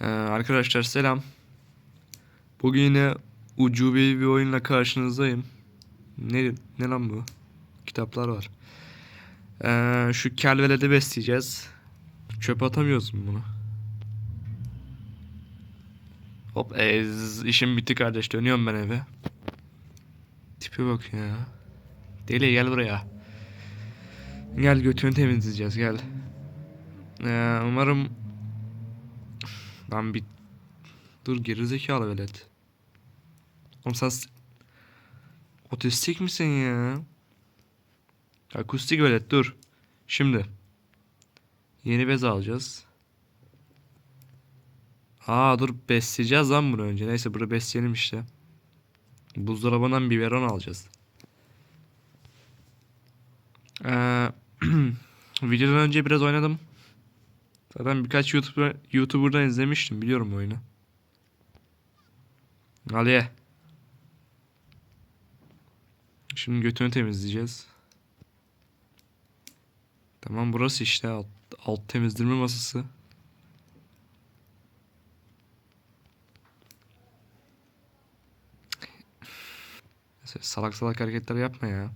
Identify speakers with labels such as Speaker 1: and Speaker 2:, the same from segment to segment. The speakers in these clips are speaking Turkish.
Speaker 1: Ee, arkadaşlar selam. Bugün yine ucubi bir oyunla karşınızdayım. Ne, ne lan bu? Kitaplar var. Ee, şu kelveledi besleyeceğiz. Çöp atamıyoruz mu bunu? Hop ez, işim bitti kardeş dönüyorum ben eve. Tipe bak ya. Deli gel buraya. Gel götünü temizleyeceğiz gel. Ee, umarım Lan bir dur gerizekalı velet. Oğlum sen otistik misin ya? Akustik velet dur. Şimdi yeni bez alacağız. Aa dur besleyeceğiz lan bunu önce. Neyse bunu besleyelim işte. Buzdolabından biberon alacağız. Ee, videodan önce biraz oynadım. Zaten birkaç YouTuber, YouTuber'dan izlemiştim. Biliyorum oyunu. Aliye. Şimdi götünü temizleyeceğiz. Tamam burası işte alt, alt temizleme masası. Salak salak hareketler yapma ya.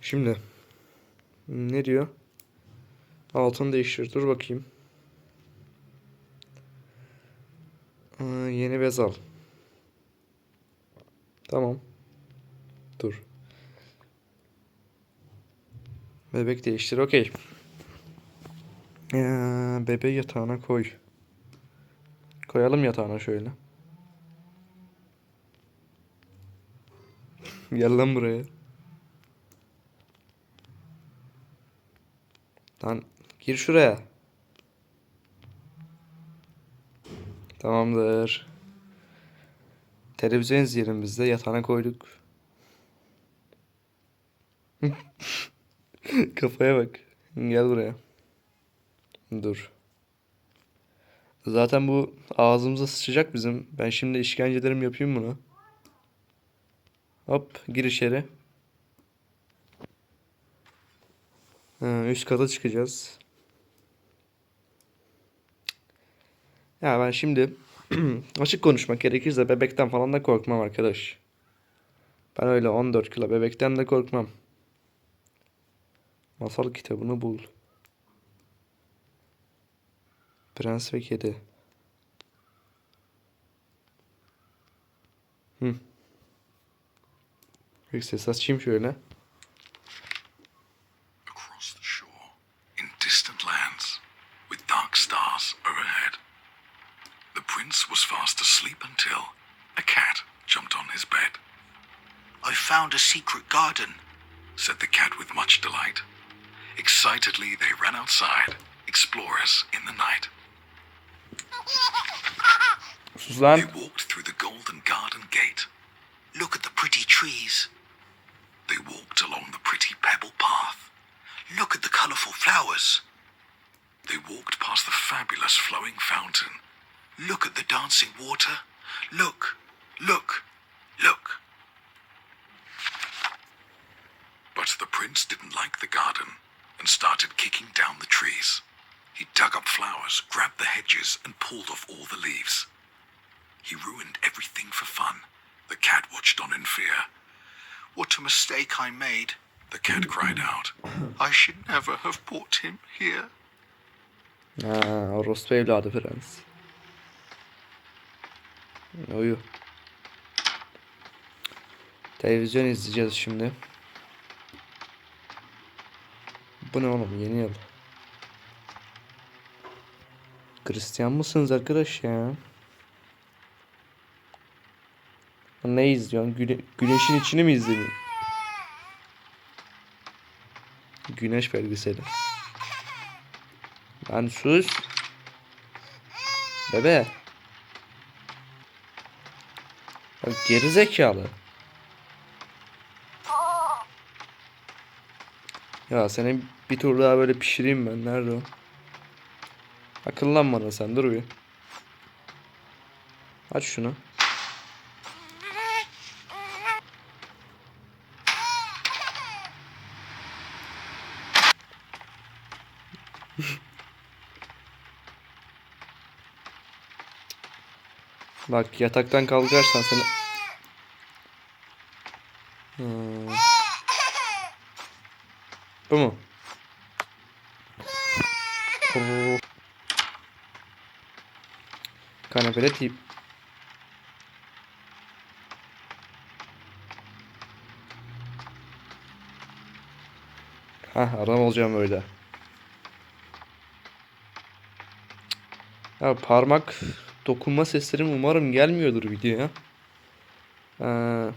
Speaker 1: Şimdi ne diyor? Altını değiştir. Dur bakayım. Aa, yeni bez al. Tamam. Dur. Bebek değiştir. Okey. Ee, bebeği yatağına koy. Koyalım yatağına şöyle. Gel lan buraya. Lan gir şuraya. Tamamdır. Televizyon izleyelim biz de yatağına koyduk. Kafaya bak. Gel buraya. Dur. Zaten bu ağzımıza sıçacak bizim. Ben şimdi işkencelerimi yapayım bunu. Hop gir içeri. Üst kata çıkacağız. Ya ben şimdi açık konuşmak gerekirse bebekten falan da korkmam arkadaş. Ben öyle 14 kilo bebekten de korkmam. Masal kitabını bul. Prens ve Kedi. Hı. Bir ses açayım şöyle.
Speaker 2: Secret garden.
Speaker 3: said the cat with much delight. Excitedly, they ran outside, explorers in the night.
Speaker 1: Sus lan.
Speaker 3: They walked through the golden garden gate.
Speaker 2: Look at the pretty trees.
Speaker 3: They walked along the pretty pebble path.
Speaker 2: Look at the colorful flowers.
Speaker 3: They walked past the fabulous flowing fountain.
Speaker 2: Look at the dancing water. Look, look, look.
Speaker 3: But the prince didn't like the garden and started kicking down the trees. He dug up flowers, grabbed the hedges, and pulled off all the leaves. He ruined everything for fun. The cat watched on in fear.
Speaker 2: What a mistake I made.
Speaker 3: The cat cried out.
Speaker 2: I should never have brought him here.
Speaker 1: Ah, Uyu. Televizyon izleyeceğiz şimdi. Bu ne oğlum yeni yıl. Hristiyan mısınız arkadaş ya? Ne izliyorsun? Güne- güneşin içini mi izliyorsun? Güneş belgeseli. Lan sus. Bebe. Bak geri zekalı. Ya seni bir tur daha böyle pişireyim ben. Nerede o? Akıllanma da sen dur bir. Aç şunu. Bak yataktan kalkarsan seni... Bu mu? Oo. Kanepede tip. Hah adam olacağım öyle. Ya parmak dokunma seslerim umarım gelmiyordur videoya. Ee,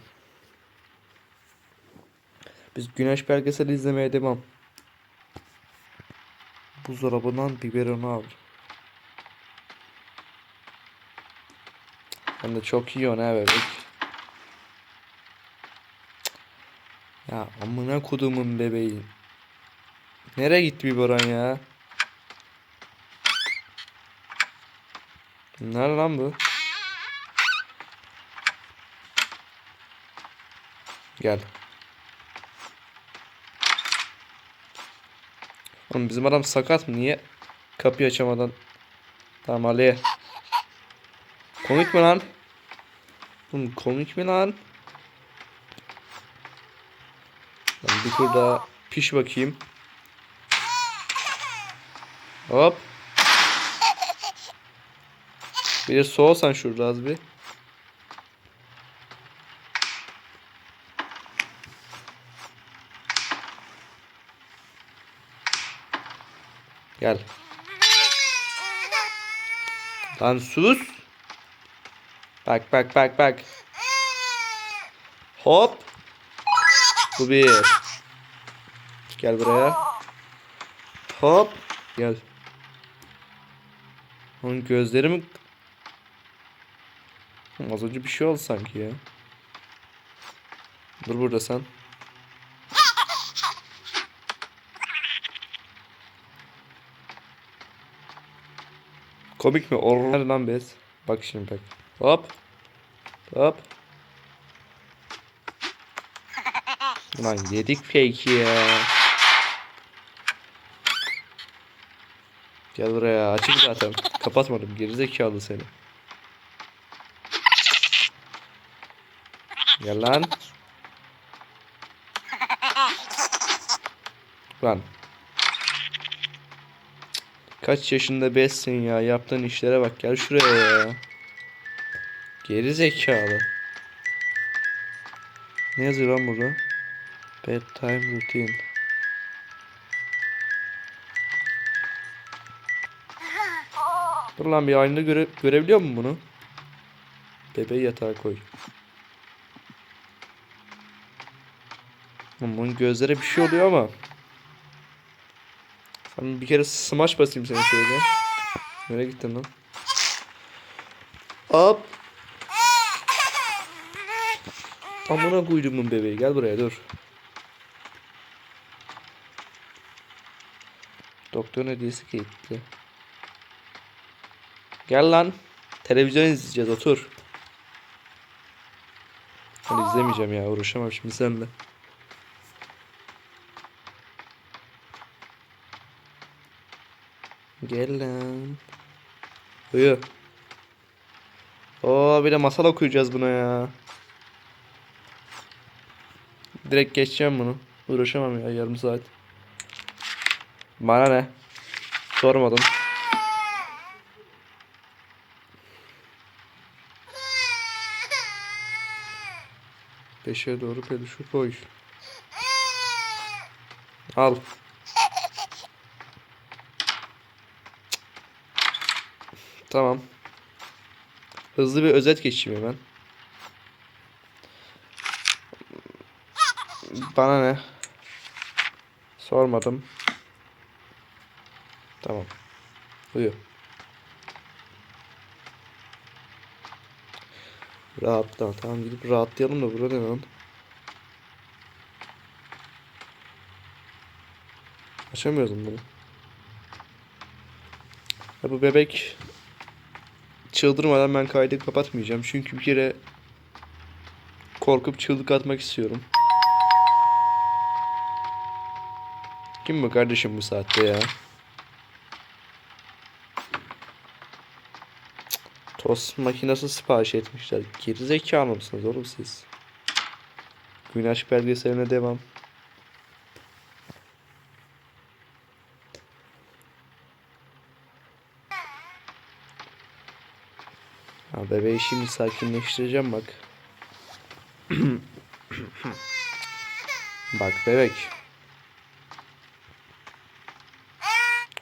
Speaker 1: biz güneş belgeseli izlemeye devam. Buzdolabından biberonu al. Hem de çok iyi ona bebek. Ya amına kodumun bebeği. Nereye gitti biberon ya? Nerede lan bu? Gel. Oğlum bizim adam sakat mı? Niye kapıyı açamadan? Tamam Ali. Komik mi lan? Oğlum komik mi lan? Ben bir tur piş bakayım. Hop. Bir de soğusan şurada az bir. Gel. Lan sus. Bak bak bak bak. Hop. Bu bir. Gel buraya. Hop. Gel. Onun gözleri mi? Az önce bir şey oldu sanki ya. Dur burada sen. Komik mi? Orlar lan bez. Bak şimdi bak. Hop. Hop. Lan yedik fake ya. Gel buraya açık zaten. Kapatmadım gerizekalı seni. Gel lan. Lan. Kaç yaşında bessin ya yaptığın işlere bak gel şuraya ya. Geri zekalı. Ne yazıyor lan burada? Bedtime routine. Dur lan bir aynada göre görebiliyor musun bunu? Bebeği yatağa koy. Bunun gözlere bir şey oluyor ama. Sen bir kere smash basayım seni şöyle. Nereye gittin lan? Hop. Amına koyduğumun bebeği gel buraya dur. Doktorun hediyesi gitti. Gel lan. Televizyon izleyeceğiz otur. Hadi izlemeyeceğim ya uğraşamam şimdi seninle. Gel lan. Uyu. Oo bir de masal okuyacağız buna ya. Direkt geçeceğim bunu. Uğraşamam ya yarım saat. Bana ne? Sormadım. Beşe doğru peluşu koy. Al. Tamam. Hızlı bir özet geçeyim hemen. Bana ne? Sormadım. Tamam. Uyu. Rahatla. Tamam gidip rahatlayalım da burada ne lan? Açamıyordum bunu. Ya bu bebek çıldırmadan ben kaydı kapatmayacağım. Çünkü bir kere korkup çığlık atmak istiyorum. Kim bu kardeşim bu saatte ya? Tost makinesi sipariş etmişler. Gerizekalı mısınız oğlum siz? Güneş belgeseline devam. Bebeği şimdi sakinleştireceğim bak. bak bebek.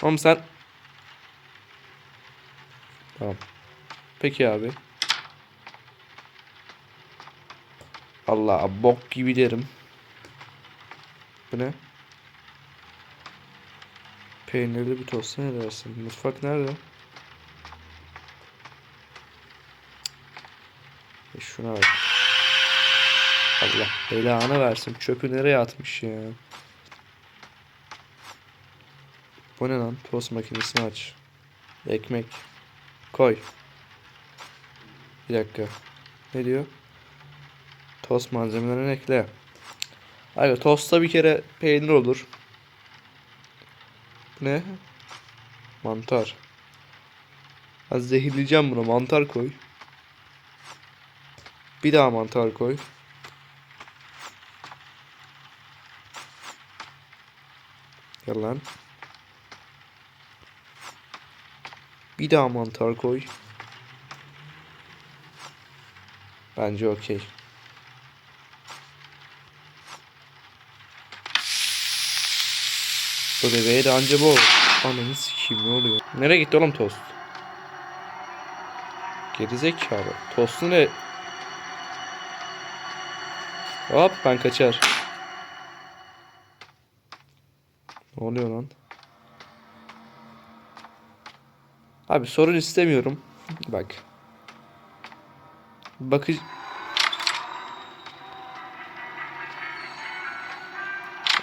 Speaker 1: Oğlum sen... Tamam. Peki abi. Allah bok gibi derim. Bu ne? Peynirli bir tost ne dersin? Mutfak nerede? E şuna bak. Allah belanı versin. Çöpü nereye atmış ya? Bu ne lan? Tost makinesini aç. Ekmek. Koy. Bir dakika. Ne diyor? Tost malzemelerini ekle. Abi tostta bir kere peynir olur. Ne? Mantar. Az zehirleyeceğim bunu. Mantar koy. Bir daha mantar koy. Gel lan. Bir daha mantar koy. Bence okey. Bu bebeğe de anca bu olur. Ananı sikeyim ne oluyor? Nereye gitti oğlum tost? Gerizekalı. Tostu ne? Hop ben kaçar. Ne oluyor lan? Abi sorun istemiyorum. Bak. Bakış...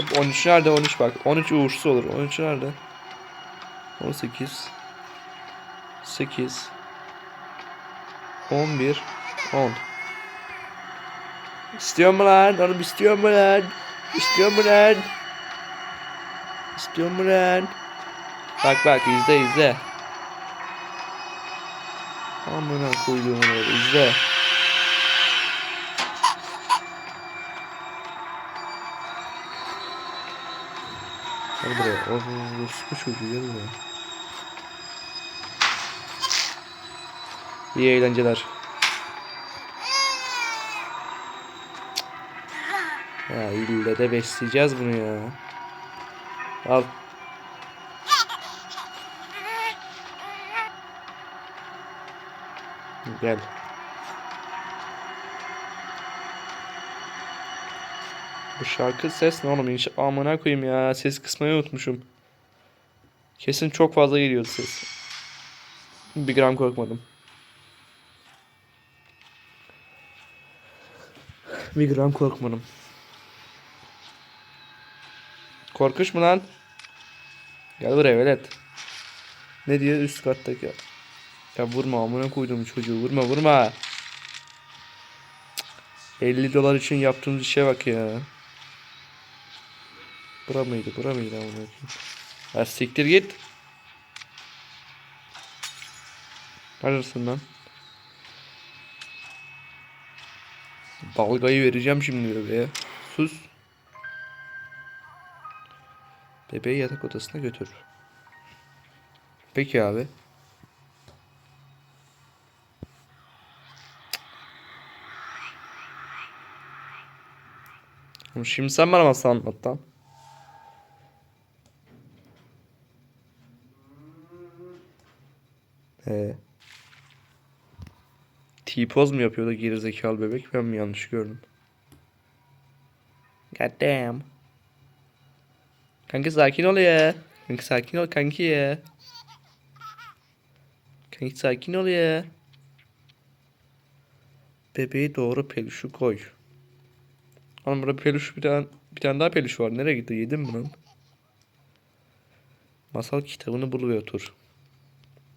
Speaker 1: Abi 13 nerede 13 bak. 13 uğursuz olur. 13 nerede? 18 8 11 10 İstiyor mu lan? Oğlum istiyor mu lan? İstiyor mu lan? İstiyor mu lan? Bak bak izle izle. Amına koyduğum izle. Gel buraya. Oh, bu çocuğu gel buraya. İyi eğlenceler. Ya ille de besleyeceğiz bunu ya. Al. Gel. Bu şarkı ses ne oğlum? İnşa amına koyayım ya. Ses kısmayı unutmuşum. Kesin çok fazla geliyordu ses. Bir gram korkmadım. Bir gram korkmadım. Korkuş mu lan? Gel buraya velet. Ne diyor üst kattaki? Ya vurma amına koydum çocuğu vurma vurma. Cık. 50 dolar için yaptığımız işe bak ya. Bura mıydı bura mıydı amına koyayım. Ya siktir git. Neredesin lan? Dalgayı vereceğim şimdi bebeğe. Sus. Bebeği yatak odasına götür. Peki abi. Şimdi sen bana masal anlat lan. Ee. T-poz mu yapıyordu gerizekalı bebek? Ben mi yanlış gördüm? God damn. Kanka sakin ol ya. Kanka sakin ol kanki ya. Kanki sakin ol ya. Bebeği doğru peluşu koy. Oğlum burada peluş bir tane bir tane daha peluş var. Nereye gitti? Yedim mi lan? Masal kitabını bul ve otur.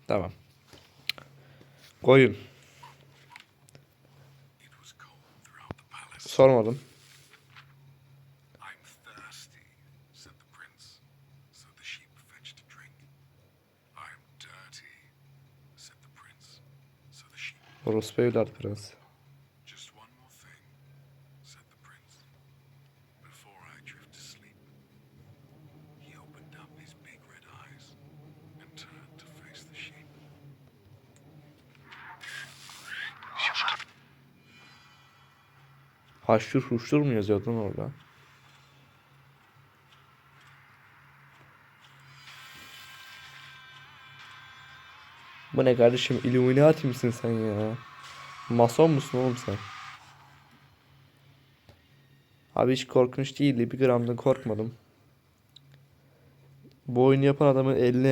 Speaker 1: Tamam. Koyun. Sormadım.
Speaker 3: Face the sheep.
Speaker 1: Haşır huştur mu yazıyordun orada? Bu ne kardeşim? Illuminati misin sen ya? Mason musun oğlum sen? Abi hiç korkunç değildi. Bir gramdan korkmadım. Bu oyunu yapan adamın eline emeğine